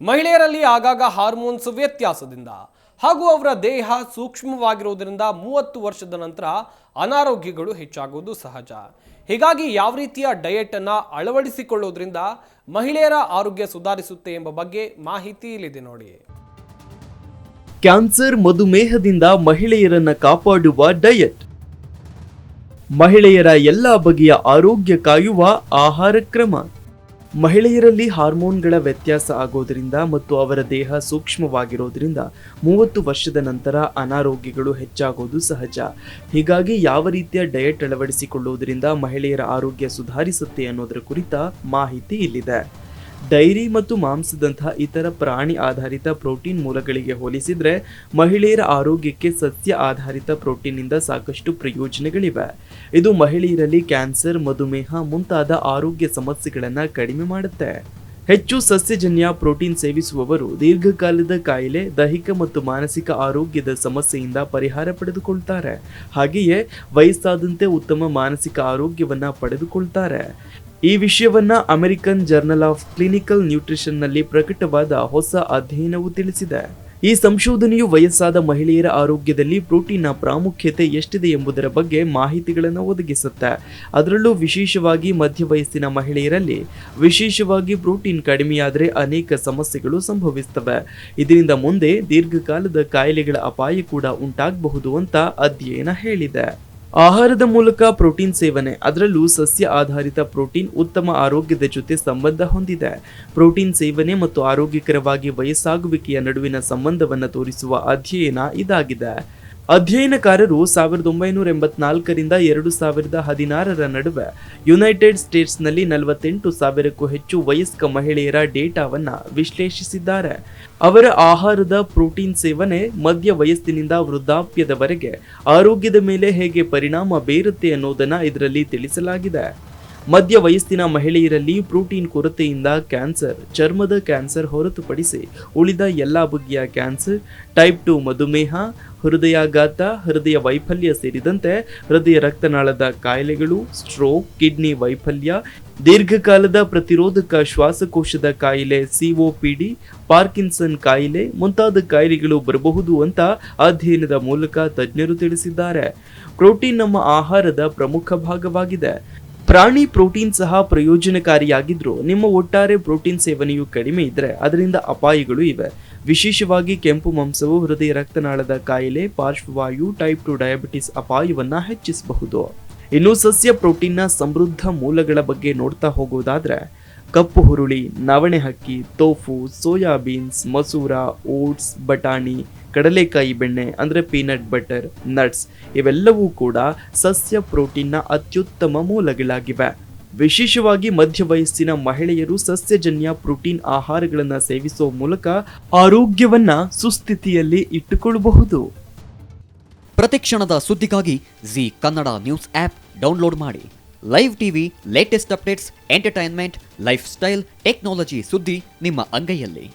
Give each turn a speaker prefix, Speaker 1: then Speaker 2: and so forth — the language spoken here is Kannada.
Speaker 1: ಮಹಿಳೆಯರಲ್ಲಿ ಆಗಾಗ ಹಾರ್ಮೋನ್ಸ್ ವ್ಯತ್ಯಾಸದಿಂದ ಹಾಗೂ ಅವರ ದೇಹ ಸೂಕ್ಷ್ಮವಾಗಿರುವುದರಿಂದ ಮೂವತ್ತು ವರ್ಷದ ನಂತರ ಅನಾರೋಗ್ಯಗಳು ಹೆಚ್ಚಾಗುವುದು ಸಹಜ. ಹೀಗಾಗಿ ಯಾವ ರೀತಿಯ ಡಯಟ್ ಅನ್ನ ಅಳವಡಿಸಿಕೊಳ್ಳುವುದರಿಂದ ಮಹಿಳೆಯರ ಆರೋಗ್ಯ ಸುಧಾರಿಸುತ್ತೆ ಎಂಬ ಬಗ್ಗೆ ಮಾಹಿತಿ ಇಲ್ಲಿದೆ ನೋಡಿ.
Speaker 2: ಕ್ಯಾನ್ಸರ್ ಮಧುಮೇಹದಿಂದ ಮಹಿಳೆಯರನ್ನ ಕಾಪಾಡುವ ಡಯೆಟ್ ಮಹಿಳೆಯರ ಎಲ್ಲ ಬಗೆಯ ಆರೋಗ್ಯ ಕಾಯುವ ಆಹಾರ ಕ್ರಮ. ಮಹಿಳೆಯರಲ್ಲಿ ಹಾರ್ಮೋನ್ಗಳ ವ್ಯತ್ಯಾಸ ಆಗೋದರಿಂದ ಮತ್ತು ಅವರ ದೇಹ ಸೂಕ್ಷ್ಮವಾಗಿರೋದ್ರಿಂದ ಮೂವತ್ತು ವರ್ಷದ ನಂತರ ಅನಾರೋಗ್ಯಗಳು ಹೆಚ್ಚಾಗೋದು ಸಹಜ. ಹೀಗಾಗಿ ಯಾವ ರೀತಿಯ ಡಯಟ್ ಅಳವಡಿಸಿಕೊಳ್ಳುವುದರಿಂದ ಮಹಿಳೆಯರ ಆರೋಗ್ಯ ಸುಧಾರಿಸುತ್ತೆ ಅನ್ನೋದರ ಕುರಿತ ಮಾಹಿತಿ ಇಲ್ಲಿದೆ. ಡೈರಿ ಮತ್ತು ಮಾಂಸದಂತಹ ಇತರ ಪ್ರಾಣಿ ಆಧಾರಿತ ಪ್ರೋಟೀನ್ ಮೂಲಗಳಿಗೆ ಹೋಲಿಸಿದರೆ ಮಹಿಳೆಯರ ಆರೋಗ್ಯಕ್ಕೆ ಸಸ್ಯ ಆಧಾರಿತ ಪ್ರೋಟೀನ್ನಿಂದ ಸಾಕಷ್ಟು ಪ್ರಯೋಜನಗಳಿವೆ. ಇದು ಮಹಿಳೆಯರಲ್ಲಿ ಕ್ಯಾನ್ಸರ್, ಮಧುಮೇಹ ಮುಂತಾದ ಆರೋಗ್ಯ ಸಮಸ್ಯೆಗಳನ್ನು ಕಡಿಮೆ ಮಾಡುತ್ತೆ. ಹೆಚ್ಚು ಸಸ್ಯಜನ್ಯ ಪ್ರೋಟೀನ್ ಸೇವಿಸುವವರು ದೀರ್ಘಕಾಲದ ಕಾಯಿಲೆ, ದೈಹಿಕ ಮತ್ತು ಮಾನಸಿಕ ಆರೋಗ್ಯದ ಸಮಸ್ಯೆಯಿಂದ ಪರಿಹಾರ ಪಡೆದುಕೊಳ್ತಾರೆ. ಹಾಗೆಯೇ ವಯಸ್ಸಾದಂತೆ ಉತ್ತಮ ಮಾನಸಿಕ ಆರೋಗ್ಯವನ್ನು ಪಡೆದುಕೊಳ್ತಾರೆ. ಈ ವಿಷಯವನ್ನ ಅಮೆರಿಕನ್ ಜರ್ನಲ್ ಆಫ್ ಕ್ಲಿನಿಕಲ್ ನ್ಯೂಟ್ರಿಷನ್ನಲ್ಲಿ ಪ್ರಕಟವಾದ ಹೊಸ ಅಧ್ಯಯನವು ತಿಳಿಸಿದೆ. ಈ ಸಂಶೋಧನೆಯು ವಯಸ್ಸಾದ ಮಹಿಳೆಯರ ಆರೋಗ್ಯದಲ್ಲಿ ಪ್ರೋಟೀನ್ನ ಪ್ರಾಮುಖ್ಯತೆ ಎಷ್ಟಿದೆ ಎಂಬುದರ ಬಗ್ಗೆ ಮಾಹಿತಿಗಳನ್ನು ಒದಗಿಸುತ್ತೆ. ಅದರಲ್ಲೂ ವಿಶೇಷವಾಗಿ ಮಧ್ಯ ವಯಸ್ಸಿನ ಮಹಿಳೆಯರಲ್ಲಿ ವಿಶೇಷವಾಗಿ ಪ್ರೋಟೀನ್ ಕಡಿಮೆಯಾದರೆ ಅನೇಕ ಸಮಸ್ಯೆಗಳು ಸಂಭವಿಸ್ತವೆ. ಇದರಿಂದ ಮುಂದೆ ದೀರ್ಘಕಾಲದ ಕಾಯಿಲೆಗಳ ಅಪಾಯ ಕೂಡ ಉಂಟಾಗಬಹುದು ಅಂತ ಅಧ್ಯಯನ ಹೇಳಿದೆ. ಆಹಾರದ ಮೂಲಕ ಪ್ರೋಟೀನ್ ಸೇವನೆ, ಅದರಲ್ಲೂ ಸಸ್ಯ ಆಧಾರಿತ ಪ್ರೋಟೀನ್ ಉತ್ತಮ ಆರೋಗ್ಯದ ಜೊತೆ ಸಂಬಂಧ ಹೊಂದಿದೆ. ಪ್ರೋಟೀನ್ ಸೇವನೆ ಮತ್ತು ಆರೋಗ್ಯಕರವಾಗಿ ವಯಸ್ಸಾಗುವಿಕೆಯ ನಡುವಿನ ಸಂಬಂಧವನ್ನು ತೋರಿಸುವ ಅಧ್ಯಯನ ಇದಾಗಿದೆ. ಅಧ್ಯಯನಕಾರರು ಸಾವಿರದ ಒಂಬೈನೂರ ಎಂಬತ್ನಾಲ್ಕರಿಂದ ಎರಡು ಸಾವಿರದ ಹದಿನಾರರ ನಡುವೆ ಯುನೈಟೆಡ್ ಸ್ಟೇಟ್ಸ್ನಲ್ಲಿ ನಲವತ್ತೆಂಟು ಸಾವಿರಕ್ಕೂ ಹೆಚ್ಚು ವಯಸ್ಕ ಮಹಿಳೆಯರ ಡೇಟಾವನ್ನು ವಿಶ್ಲೇಷಿಸಿದ್ದಾರೆ. ಅವರ ಆಹಾರದ ಪ್ರೋಟೀನ್ ಸೇವನೆ ಮಧ್ಯ ವಯಸ್ಸಿನಿಂದ ವೃದ್ಧಾಪ್ಯದವರೆಗೆ ಆರೋಗ್ಯದ ಮೇಲೆ ಹೇಗೆ ಪರಿಣಾಮ ಬೀರುತ್ತೆ ಅನ್ನೋದನ್ನು ಇದರಲ್ಲಿ ತಿಳಿಸಲಾಗಿದೆ. ಮಧ್ಯ ವಯಸ್ಸಿನ ಮಹಿಳೆಯರಲ್ಲಿ ಪ್ರೋಟೀನ್ ಕೊರತೆಯಿಂದ ಕ್ಯಾನ್ಸರ್, ಚರ್ಮದ ಕ್ಯಾನ್ಸರ್ ಹೊರತುಪಡಿಸಿ ಉಳಿದ ಎಲ್ಲ ಬಗೆಯ ಕ್ಯಾನ್ಸರ್, ಟೈಪ್ ಟು ಮಧುಮೇಹ, ಹೃದಯಾಘಾತ, ಹೃದಯ ವೈಫಲ್ಯ ಸೇರಿದಂತೆ ಹೃದಯ ರಕ್ತನಾಳದ ಕಾಯಿಲೆಗಳು, ಸ್ಟ್ರೋಕ್, ಕಿಡ್ನಿ ವೈಫಲ್ಯ, ದೀರ್ಘಕಾಲದ ಪ್ರತಿರೋಧಕ ಶ್ವಾಸಕೋಶದ ಕಾಯಿಲೆ ಸಿಒಪಿಡಿ ಪಾರ್ಕಿನ್ಸನ್ ಕಾಯಿಲೆ ಮುಂತಾದ ಕಾಯಿಲೆಗಳು ಬರಬಹುದು ಅಂತ ಅಧ್ಯಯನದ ಮೂಲಕ ತಜ್ಞರು ತಿಳಿಸಿದ್ದಾರೆ. ಪ್ರೋಟೀನ್ ನಮ್ಮ ಆಹಾರದ ಪ್ರಮುಖ ಭಾಗವಾಗಿದೆ. ಪ್ರಾಣಿ ಪ್ರೋಟೀನ್ ಸಹ ಪ್ರಯೋಜನಕಾರಿಯಾಗಿದ್ದರೂ ನಿಮ್ಮ ಒಟ್ಟಾರೆ ಪ್ರೋಟೀನ್ ಸೇವನೆಯು ಕಡಿಮೆ ಇದ್ದರೆ ಅದರಿಂದ ಅಪಾಯಗಳು ಇವೆ. ವಿಶೇಷವಾಗಿ ಕೆಂಪು ಮಾಂಸವು ಹೃದಯ ರಕ್ತನಾಳದ ಕಾಯಿಲೆ, ಪಾರ್ಶ್ವವಾಯು ಟೈಪ್ ಟು ಡಯಾಬಿಟಿಸ್ ಅಪಾಯವನ್ನು ಹೆಚ್ಚಿಸಬಹುದು. ಇನ್ನು ಸಸ್ಯ ಪ್ರೋಟೀನ್ನ ಸಮೃದ್ಧ ಮೂಲಗಳ ಬಗ್ಗೆ ನೋಡ್ತಾ ಹೋಗೋದಾದ್ರೆ, ಕಪ್ಪು ಹುರುಳಿ, ನವಣೆ ಹಕ್ಕಿ ತೋಫು ಸೋಯಾಬೀನ್ಸ್ ಮಸೂರ ಓಟ್ಸ್ ಬಟಾಣಿ ಕಡಲೆಕಾಯಿ ಬೆಣ್ಣೆ, ಅಂದರೆ ಪೀನಟ್ ಬಟರ್ ನಟ್ಸ್ ಇವೆಲ್ಲವೂ ಕೂಡ ಸಸ್ಯ ಪ್ರೋಟೀನ್ನ ಅತ್ಯುತ್ತಮ ಮೂಲಗಳಾಗಿವೆ. ವಿಶೇಷವಾಗಿ ಮಧ್ಯ ವಯಸ್ಸಿನ ಮಹಿಳೆಯರು ಸಸ್ಯಜನ್ಯ ಪ್ರೋಟೀನ್ ಆಹಾರಗಳನ್ನು ಸೇವಿಸುವ ಮೂಲಕ ಆರೋಗ್ಯವನ್ನ ಸುಸ್ಥಿತಿಯಲ್ಲಿ ಇಟ್ಟುಕೊಳ್ಳಬಹುದು.
Speaker 3: ಪ್ರತಿಕ್ಷಣದ ಸುದ್ದಿಗಾಗಿ Zee Kannada news app download ಮಾಡಿ. Live TV latest updates entertainment lifestyle technology ಸುದ್ದಿ ನಿಮ್ಮ ಅಂಗೈಯಲ್ಲಿ.